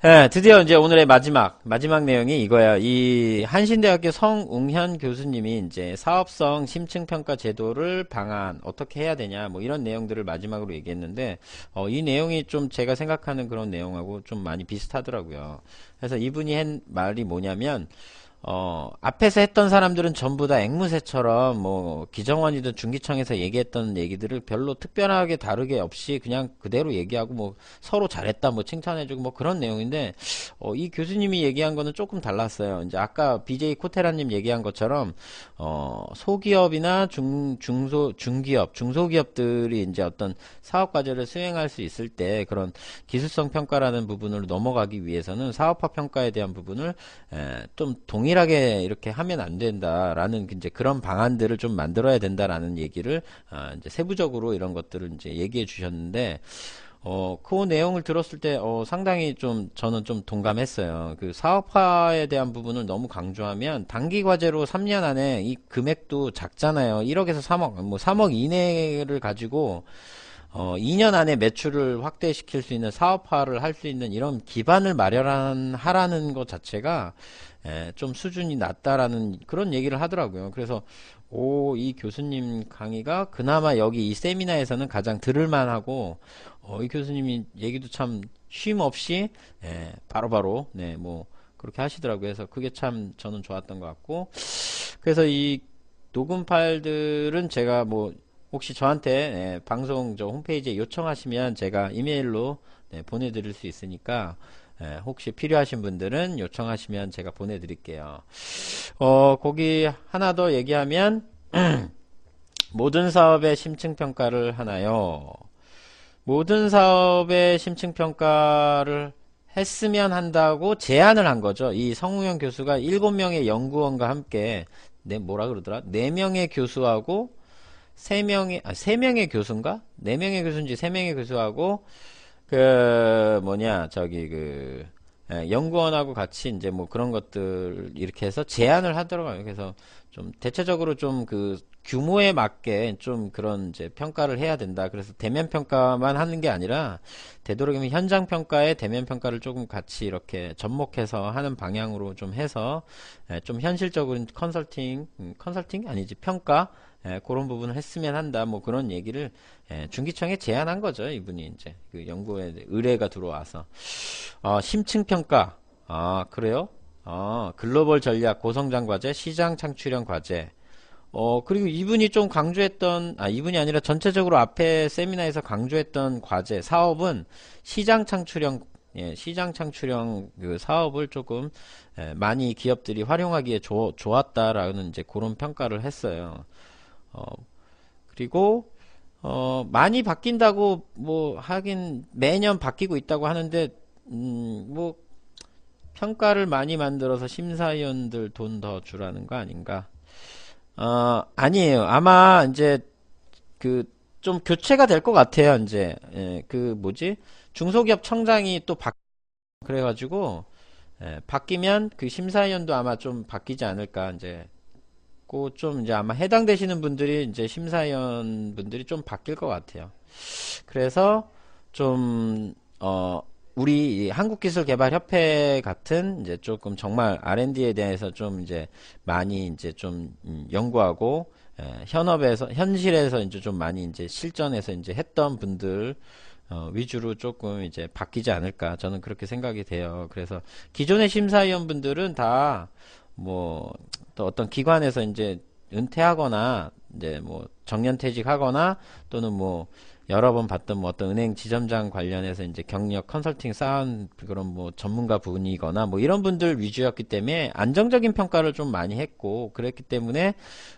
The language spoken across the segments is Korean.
네, 드디어 이제 오늘의 마지막, 마지막 내용이 이거야. 이 한신대학교 성웅현 교수님이 이제 사업성 심층 평가 제도를 방안, 어떻게 해야 되냐, 뭐 이런 내용들을 마지막으로 얘기했는데, 어, 이 내용이 좀 제가 생각하는 그런 내용하고 좀 많이 비슷하더라고요. 그래서 이분이 한 말이 뭐냐면, 어, 앞에서 했던 사람들은 전부 다 앵무새처럼 뭐 기정원이든 중기청에서 얘기했던 얘기들을 별로 특별하게 다르게 없이 그냥 그대로 얘기하고 뭐 서로 잘했다 뭐 칭찬해주고 뭐 그런 내용인데 어, 이 교수님이 얘기한 거는 조금 달랐어요. 이제 아까 BJ 코테라님 얘기한 것처럼 어, 소기업이나 중, 중소, 중기업, 중소기업들이 이제 어떤 사업 과제를 수행할 수 있을 때 그런 기술성 평가라는 부분을 넘어가기 위해서는 사업화 평가에 대한 부분을 에, 좀 동 일하게 이렇게 하면 안 된다라는 이제 그런 방안들을 좀 만들어야 된다라는 얘기를 아, 이제 세부적으로 이런 것들을 이제 얘기해 주셨는데 어, 그 내용을 들었을 때, 어, 상당히 좀, 저는 좀 동감했어요. 그 사업화에 대한 부분을 너무 강조하면, 단기 과제로 3년 안에 이 금액도 작잖아요. 1억에서 3억, 뭐 3억 이내를 가지고, 어, 2년 안에 매출을 확대시킬 수 있는 사업화를 할 수 있는 이런 기반을 마련하라는 것 자체가 에, 좀 수준이 낮다라는 그런 얘기를 하더라고요. 그래서 오, 이 교수님 강의가 그나마 여기 이 세미나에서는 가장 들을만하고 어, 이 교수님이 얘기도 참 쉼 없이 에, 바로바로 네, 뭐 그렇게 하시더라고요. 그래서 그게 참 저는 좋았던 것 같고 그래서 이 녹음 파일들은 제가 뭐 혹시 저한테 예, 방송 저 홈페이지에 요청하시면 제가 이메일로 네, 보내드릴 수 있으니까 예, 혹시 필요하신 분들은 요청하시면 제가 보내드릴게요. 어, 거기 하나 더 얘기하면 모든 사업의 심층평가를 하나요? 모든 사업의 심층평가를 했으면 한다고 제안을 한 거죠. 이 성우영 교수가 7명의 연구원과 함께 네, 뭐라 그러더라? 4명의 교수하고 세 명의 아, 세 명의 교수인가? 네 명의 교수인지 세 명의 교수하고 그 뭐냐 저기 그 예, 연구원하고 같이 이제 뭐 그런 것들 이렇게 해서 제안을 하더라고요. 그래서 좀 대체적으로 좀 그 규모에 맞게 좀 그런 이제 평가를 해야 된다. 그래서 대면 평가만 하는 게 아니라 되도록이면 현장 평가에 대면 평가를 조금 같이 이렇게 접목해서 하는 방향으로 좀 해서 예, 좀 현실적인 컨설팅 음, 컨설팅 아니지 평가 예, 그런 부분을 했으면 한다. 뭐 그런 얘기를 예, 중기청에 제안한 거죠. 이분이 이제 그 연구에 의뢰가 들어와서 어, 심층 평가. 아 그래요? 어, 글로벌 전략 고성장 과제, 시장 창출형 과제. 어, 그리고 이분이 좀 강조했던, 아, 이분이 아니라 전체적으로 앞에 세미나에서 강조했던 과제, 사업은 시장 창출형, 예, 시장 창출형 그 사업을 조금, 예, 많이 기업들이 활용하기에 조, 좋았다라는 이제 그런 평가를 했어요. 어, 그리고 어, 많이 바뀐다고 뭐 하긴 매년 바뀌고 있다고 하는데 음, 뭐 평가를 많이 만들어서 심사위원들 돈 더 주라는 거 아닌가? 어, 아니에요. 아마 이제 그 좀 교체가 될 것 같아요. 이제 예, 그 뭐지? 중소기업 청장이 또 바, 그래가지고 예, 바뀌면 그 심사위원도 아마 좀 바뀌지 않을까 이제 좀 이제 아마 해당되시는 분들이 이제 심사위원 분들이 좀 바뀔 것 같아요. 그래서 좀, 어, 우리 한국기술개발협회 같은 이제 조금 정말 R&D에 대해서 좀 이제 많이 이제 좀 음, 연구하고 예, 현업에서 현실에서 이제 좀 많이 이제 실전에서 이제 했던 분들 어, 위주로 조금 이제 바뀌지 않을까 저는 그렇게 생각이 돼요. 그래서 기존의 심사위원분들은 다 뭐 또 어떤 기관에서 이제 은퇴하거나 이제 뭐 정년퇴직하거나 또는 뭐 여러 번 봤던 뭐 어떤 은행 지점장 관련해서 이제 경력 컨설팅 쌓은 그런 뭐 전문가 분이거나 뭐 이런 분들 위주였기 때문에 안정적인 평가를 좀 많이 했고 그랬기 때문에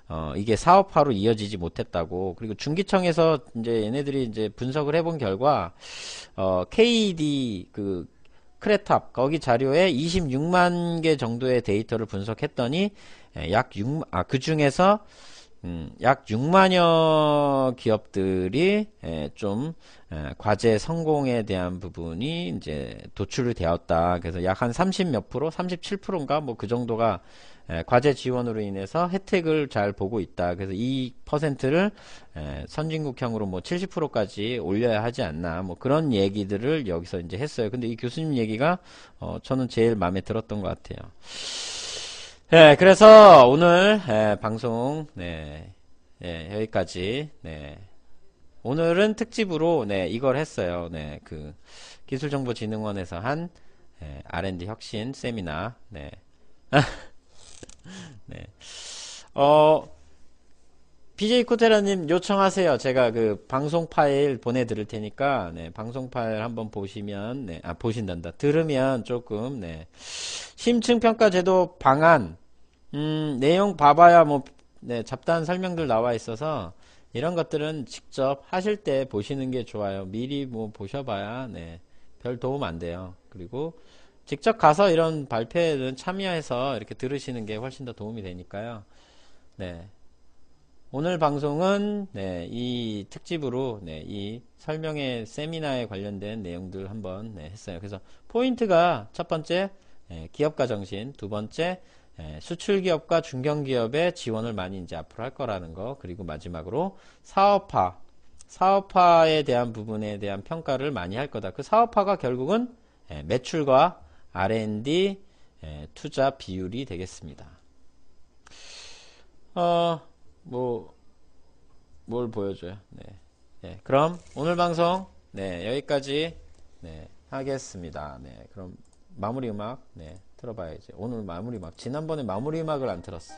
어 이게 사업화로 이어지지 못했다고. 그리고 중기청에서 이제 얘네들이 이제 분석을 해본 결과 어 KD 그 크레탑 거기 자료에 26만 개 정도의 데이터를 분석했더니 약 6, 아, 그 중에서 음, 약 6만여 기업들이 에, 좀 에, 과제 성공에 대한 부분이 이제 도출이 되었다. 그래서 약 한 30 몇 프로, 37%인가 뭐 그 정도가 에, 과제 지원으로 인해서 혜택을 잘 보고 있다. 그래서 이 퍼센트를 에, 선진국형으로 뭐 70%까지 올려야 하지 않나. 뭐 그런 얘기들을 여기서 이제 했어요. 근데 이 교수님 얘기가 어, 저는 제일 마음에 들었던 것 같아요. 네, 그래서 오늘 예, 방송 네, 예, 여기까지. 네. 오늘은 특집으로 네, 이걸 했어요. 네, 그 기술정보진흥원에서 한 예, R&D 혁신 세미나. 네. 네. 어 BJ 코테라님 요청하세요. 제가 그 방송 파일 보내드릴 테니까 네, 방송 파일 한번 보시면 네, 아 보신단다. 들으면 조금 네. 심층 평가 제도 방안 음, 내용 봐봐야 뭐, 네, 잡다한 설명들 나와 있어서 이런 것들은 직접 하실 때 보시는 게 좋아요. 미리 뭐 보셔봐야, 네, 별 도움 안 돼요. 그리고 직접 가서 이런 발표에는 참여해서 이렇게 들으시는 게 훨씬 더 도움이 되니까요. 네. 오늘 방송은 네, 이 특집으로 네, 이 설명회 세미나에 관련된 내용들 한번 네, 했어요. 그래서 포인트가 첫 번째 네, 기업가 정신, 두 번째 예, 수출 기업과 중견 기업의 지원을 많이 이제 앞으로 할 거라는 거 그리고 마지막으로 사업화 사업화에 대한 부분에 대한 평가를 많이 할 거다. 그 사업화가 결국은 예, 매출과 R&D 예, 투자 비율이 되겠습니다. 어, 뭐, 뭘 보여줘요. 네. 네. 그럼 오늘 방송, 네, 여기까지, 네, 하겠습니다. 네, 그럼 마무리 음악, 네. 들어봐야지. 오늘 마무리 음악. 지난번에 마무리 음악을 안 들었어.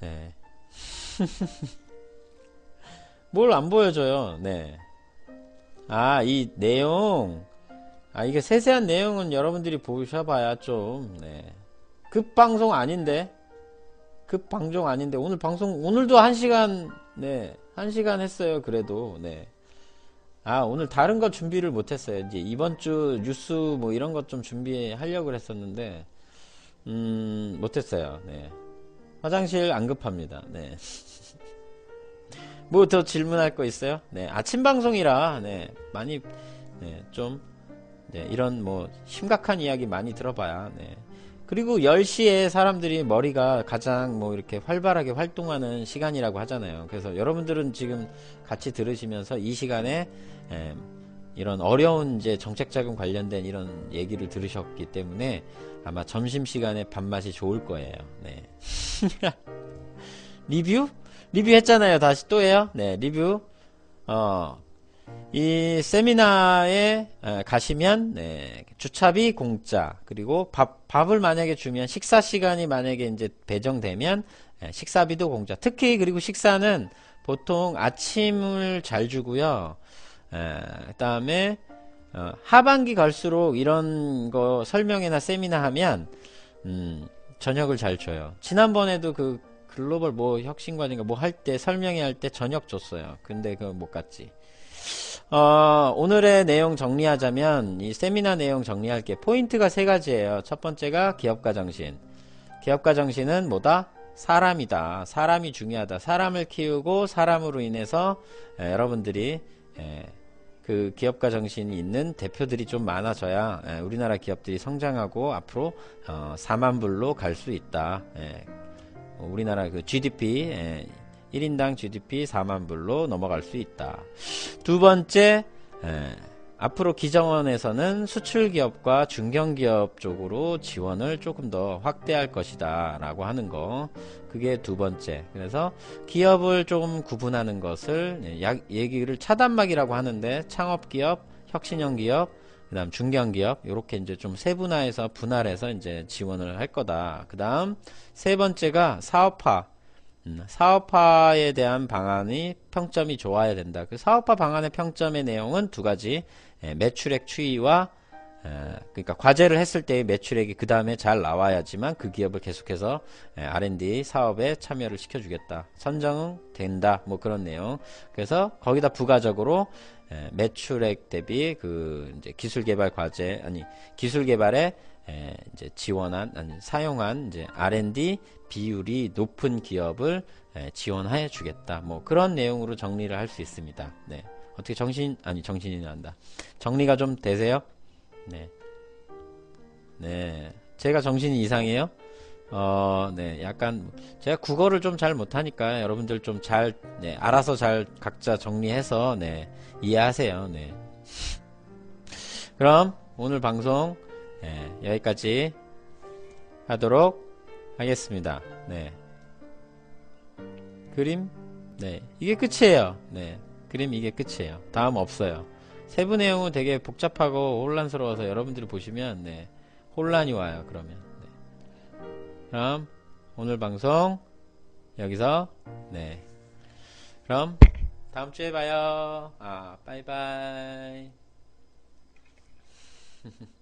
네. 뭘 안 보여줘요. 네. 아, 이 내용. 아, 이게 세세한 내용은 여러분들이 보셔봐야 좀, 네. 급 방송 아닌데? 급 방송 아닌데, 오늘 방송, 오늘도 한 시간, 네. 한 시간 했어요, 그래도, 네. 아, 오늘 다른 거 준비를 못했어요. 이제 이번 주 뉴스 뭐 이런 것 좀 준비하려고 했었는데, 음, 못했어요. 네. 화장실 안 급합니다. 네. 뭐 더 질문할 거 있어요? 네. 아침 방송이라, 네. 많이, 네. 좀, 네. 이런 뭐 심각한 이야기 많이 들어봐야, 네. 그리고 10시에 사람들이 머리가 가장 뭐 이렇게 활발하게 활동하는 시간이라고 하잖아요. 그래서 여러분들은 지금 같이 들으시면서 이 시간에 예, 이런 어려운 이제 정책 자금 관련된 이런 얘기를 들으셨기 때문에 아마 점심 시간에 밥맛이 좋을 거예요. 네. 리뷰? 리뷰 했잖아요. 다시 또 해요. 네, 리뷰. 어, 이 세미나에 가시면 네, 주차비 공짜 그리고 밥 밥을 만약에 주면 식사 시간이 만약에 이제 배정되면 식사비도 공짜. 특히 그리고 식사는 보통 아침을 잘 주고요. 그다음에 어, 하반기 갈수록 이런 거 설명회나 세미나 하면 음, 저녁을 잘 줘요. 지난번에도 그 글로벌 뭐 혁신관인가 뭐 할 때 설명회 할 때 저녁 줬어요. 근데 그못 갔지. 어, 오늘의 내용 정리하자면 이 세미나 내용 정리할게 포인트가 세 가지예요. 첫 번째가 기업가 정신. 기업가 정신은 뭐다? 사람이다. 사람이 중요하다. 사람을 키우고 사람으로 인해서 에, 여러분들이 에, 그 기업가 정신이 있는 대표들이 좀 많아져야 에, 우리나라 기업들이 성장하고 앞으로 어, 4만 불로 갈 수 있다. 에, 우리나라 그 GDP 에, 1인당 GDP 4만 불로 넘어갈 수 있다. 두 번째, 에, 앞으로 기정원에서는 수출 기업과 중견 기업 쪽으로 지원을 조금 더 확대할 것이다 라고 하는 거. 그게 두 번째. 그래서 기업을 좀 구분하는 것을 약, 얘기를 차단막이라고 하는데 창업기업 혁신형 기업 그 다음 중견기업 이렇게 이제 좀 세분화해서 분할해서 이제 지원을 할 거다. 그 다음 세 번째가 사업화 음, 사업화에 대한 방안이 평점이 좋아야 된다. 그 사업화 방안의 평점의 내용은 두 가지. 예, 매출액 추이와 그러니까 과제를 했을 때의 매출액이 그 다음에 잘 나와야지만 그 기업을 계속해서 R&D 사업에 참여를 시켜주겠다. 선정 된다. 뭐 그런 내용. 그래서 거기다 부가적으로 에, 매출액 대비 그 이제 기술 개발 과제 아니 기술 개발에 에, 이제 지원한 아니 사용한 이제 R&D 비율이 높은 기업을 에, 지원해 주겠다. 뭐 그런 내용으로 정리를 할 수 있습니다. 네. 어떻게 정신 아니 정신이 난다. 정리가 좀 되세요? 네. 네. 제가 정신이 이상해요? 어, 네. 약간 제가 국어를 좀 잘 못하니까 여러분들 좀잘 네, 알아서 잘 각자 정리해서 네, 이해하세요. 네. 그럼 오늘 방송 네, 여기까지 하도록 하겠습니다. 네. 그림 네. 이게 끝이에요. 네. 그림 이게 끝이에요. 다음 없어요. 세부 내용은 되게 복잡하고 혼란스러워서 여러분들이 보시면 네, 혼란이 와요. 그러면 네. 그럼 오늘 방송 여기서 네. 그럼 다음 주에 봐요. 아, 빠이빠이.